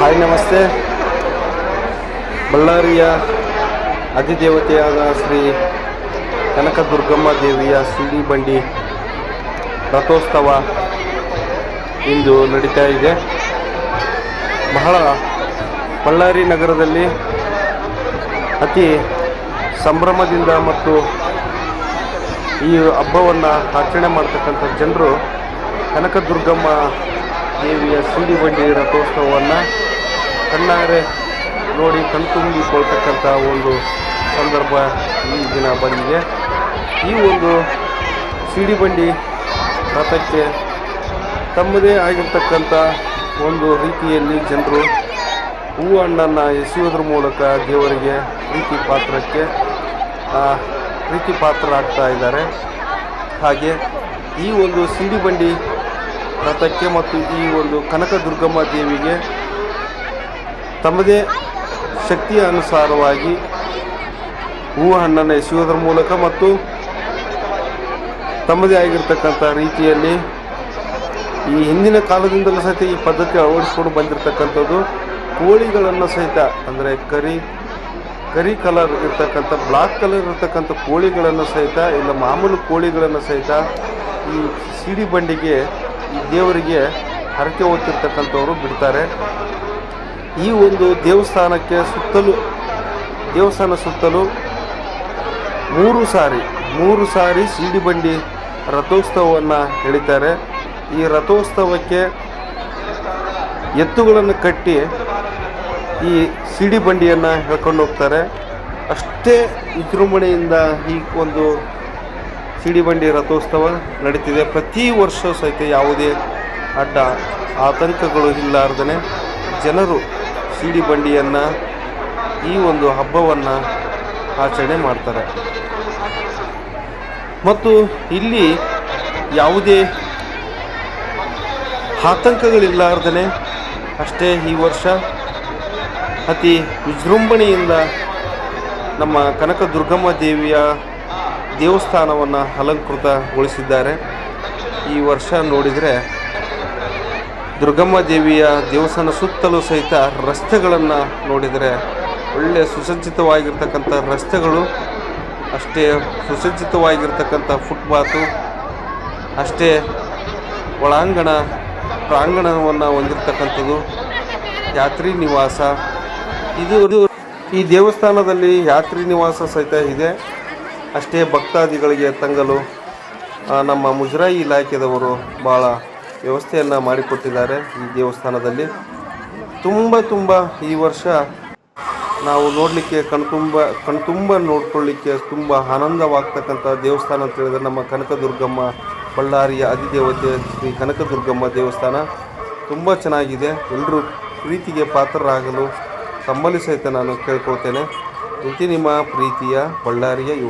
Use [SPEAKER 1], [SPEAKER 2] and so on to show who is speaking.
[SPEAKER 1] Hi, ನಮಸ್ತೆ. ಬಳ್ಳಾರಿಯ ಅಧಿದೇವತೆಯಾದ ಶ್ರೀ ಕನಕ ದುರ್ಗಮ್ಮ ದೇವಿಯ ಸಿಡಿ ಬಂಡಿ ರಥೋತ್ಸವ ಇಂದು ನಡೀತಾ ಇದೆ. ಬಹಳ ಬಳ್ಳಾರಿ ನಗರದಲ್ಲಿ ಅತಿ ಸಂಭ್ರಮದಿಂದ ಮತ್ತು ಈ ಹಬ್ಬವನ್ನು ಆಚರಣೆ ಮಾಡ್ತಕ್ಕಂಥ ಜನರು ಕನಕದುರ್ಗಮ್ಮ ದೇವಿಯ ಸಿಡಿ ಬಂಡಿ ರಥೋತ್ಸವವನ್ನು ಕಣ್ಣಾರೆ ನೋಡಿ ಕಣ್ತುಂಬಿಕೊಳ್ತಕ್ಕಂಥ ಒಂದು ಸಂದರ್ಭ ಈ ದಿನ ಬಂದಿದೆ. ಈ ಒಂದು ಸಿಡಿ ಬಂಡಿ ರಥಕ್ಕೆ ತಮ್ಮದೇ ಆಗಿರ್ತಕ್ಕಂಥ ಒಂದು ರೀತಿಯಲ್ಲಿ ಜನರು ಹೂ ಹಣ್ಣನ್ನು ಎಸೆಯೋದ್ರ ಮೂಲಕ ದೇವರಿಗೆ ಪ್ರೀತಿ ಪಾತ್ರಕ್ಕೆ ಪ್ರೀತಿ ಪಾತ್ರರಾಗ್ತಾ ಇದ್ದಾರೆ. ಹಾಗೆ ಈ ಒಂದು ಸಿಡಿ ಬಂಡಿ ರಥಕ್ಕೆ ಮತ್ತು ಈ ಒಂದು ಕನಕ ದುರ್ಗಮ್ಮ ದೇವಿಗೆ ತಮ್ಮದೇ ಶಕ್ತಿಯ ಅನುಸಾರವಾಗಿ ಹೂವು ಹಣ್ಣನ್ನು ಎಸೆಯುವುದರ ಮೂಲಕ ಮತ್ತು ತಮ್ಮದೇ ಆಗಿರ್ತಕ್ಕಂಥ ರೀತಿಯಲ್ಲಿ ಈ ಹಿಂದಿನ ಕಾಲದಿಂದಲೂ ಸಹಿತ ಈ ಪದ್ಧತಿ ಅಳವಡಿಸ್ಕೊಂಡು ಬಂದಿರತಕ್ಕಂಥದ್ದು ಕೋಳಿಗಳನ್ನು ಸಹಿತ, ಅಂದರೆ ಕರಿ ಕರಿ ಕಲರ್ ಇರ್ತಕ್ಕಂಥ, ಬ್ಲಾಕ್ ಕಲರ್ ಇರ್ತಕ್ಕಂಥ ಕೋಳಿಗಳನ್ನು ಸಹಿತ, ಇಲ್ಲ ಮಾಮೂಲು ಕೋಳಿಗಳನ್ನು ಸಹಿತ ಈ ಸಿಡಿ ಬಂಡಿಗೆ ಈ ದೇವರಿಗೆ ಹರಕೆ ಹೊತ್ತಿರ್ತಕ್ಕಂಥವ್ರು ಬಿಡ್ತಾರೆ. ಈ ಒಂದು ದೇವಸ್ಥಾನಕ್ಕೆ ಸುತ್ತಲೂ, ದೇವಸ್ಥಾನ ಸುತ್ತಲೂ ಮೂರು ಸಾರಿ ಮೂರು ಸಾರಿ ಸಿಡಿ ಬಂಡಿ ರಥೋತ್ಸವವನ್ನು ಎಳಿತಾರೆ ಈ ರಥೋತ್ಸವಕ್ಕೆ ಎತ್ತುಗಳನ್ನು ಕಟ್ಟಿ ಈ ಸಿಡಿ ಬಂಡಿಯನ್ನು ಹೇಳ್ಕೊಂಡು ಹೋಗ್ತಾರೆ. ಅಷ್ಟೇ ವಿಜೃಂಭಣೆಯಿಂದ ಈ ಒಂದು ಸಿಡಿ ಬಂಡಿ ರಥೋತ್ಸವ ನಡೀತಿದೆ. ಪ್ರತಿ ವರ್ಷ ಸಹಿತ ಯಾವುದೇ ಅಡ್ಡ ಆತಂಕಗಳು ಇಲ್ಲಾರ್ದೇ ಜನರು ಸಿಡಿ ಬಂಡಿಯನ್ನು ಈ ಒಂದು ಹಬ್ಬವನ್ನು ಆಚರಣೆ ಮಾಡ್ತಾರೆ. ಮತ್ತು ಇಲ್ಲಿ ಯಾವುದೇ ಆತಂಕಗಳಿಲ್ಲಾರ್ದೇ ಅಷ್ಟೇ ಈ ವರ್ಷ ಅತಿ ವಿಜೃಂಭಣೆಯಿಂದ ನಮ್ಮ ಕನಕ ದುರ್ಗಮ್ಮ ದೇವಿಯ ದೇವಸ್ಥಾನವನ್ನು ಅಲಂಕೃತಗೊಳಿಸಿದ್ದಾರೆ. ಈ ವರ್ಷ ನೋಡಿದರೆ ದುರ್ಗಮ್ಮ ದೇವಿಯ ದೇವಸ್ಥಾನ ಸುತ್ತಲೂ ಸಹಿತ ರಸ್ತೆಗಳನ್ನು ನೋಡಿದರೆ ಒಳ್ಳೆಯ ಸುಸಜ್ಜಿತವಾಗಿರ್ತಕ್ಕಂಥ ರಸ್ತೆಗಳು, ಅಷ್ಟೇ ಸುಸಜ್ಜಿತವಾಗಿರ್ತಕ್ಕಂಥ ಫುಟ್ಪಾತು, ಅಷ್ಟೇ ಒಳಾಂಗಣ, ಪ್ರಾಂಗಣವನ್ನು ಹೊಂದಿರತಕ್ಕಂಥದ್ದು ಯಾತ್ರಿ ನಿವಾಸ. ಇದು ಈ ದೇವಸ್ಥಾನದಲ್ಲಿ ಯಾತ್ರಿ ನಿವಾಸ ಸಹಿತ ಇದೆ. ಅಷ್ಟೇ ಭಕ್ತಾದಿಗಳಿಗೆ ತಂಗಲು ನಮ್ಮ ಮುಜರಾಯಿ ಇಲಾಖೆಯವರು ಭಾಳ ವ್ಯವಸ್ಥೆಯನ್ನು ಮಾಡಿಕೊಟ್ಟಿದ್ದಾರೆ ಈ ದೇವಸ್ಥಾನದಲ್ಲಿ. ತುಂಬ ತುಂಬ ಈ ವರ್ಷ ನಾವು ನೋಡಲಿಕ್ಕೆ ಕಣ್ತುಂಬ ಕಣ್ತುಂಬ ನೋಡ್ಕೊಳ್ಳಿಕ್ಕೆ ತುಂಬ ಆನಂದವಾಗ್ತಕ್ಕಂಥ ದೇವಸ್ಥಾನ ಅಂತ ಹೇಳಿದ್ರೆ ನಮ್ಮ ಕನಕದುರ್ಗಮ್ಮ ಬಳ್ಳಾರಿಯ ಅಧಿದೇವತೆ ಶ್ರೀ ಕನಕದುರ್ಗಮ್ಮ ದೇವಸ್ಥಾನ. ತುಂಬ ಚೆನ್ನಾಗಿದೆ. ಎಲ್ಲರೂ ಪ್ರೀತಿಗೆ ಪಾತ್ರರಾಗಲು ತಮ್ಮಲ್ಲಿ ಸಹಿತ ನಾನು ಕೇಳ್ಕೊಳ್ತೇನೆ. ಇಂತಿ ನಿಮ್ಮ ಪ್ರೀತಿಯ ಬಳ್ಳಾರಿಯ ಯುವ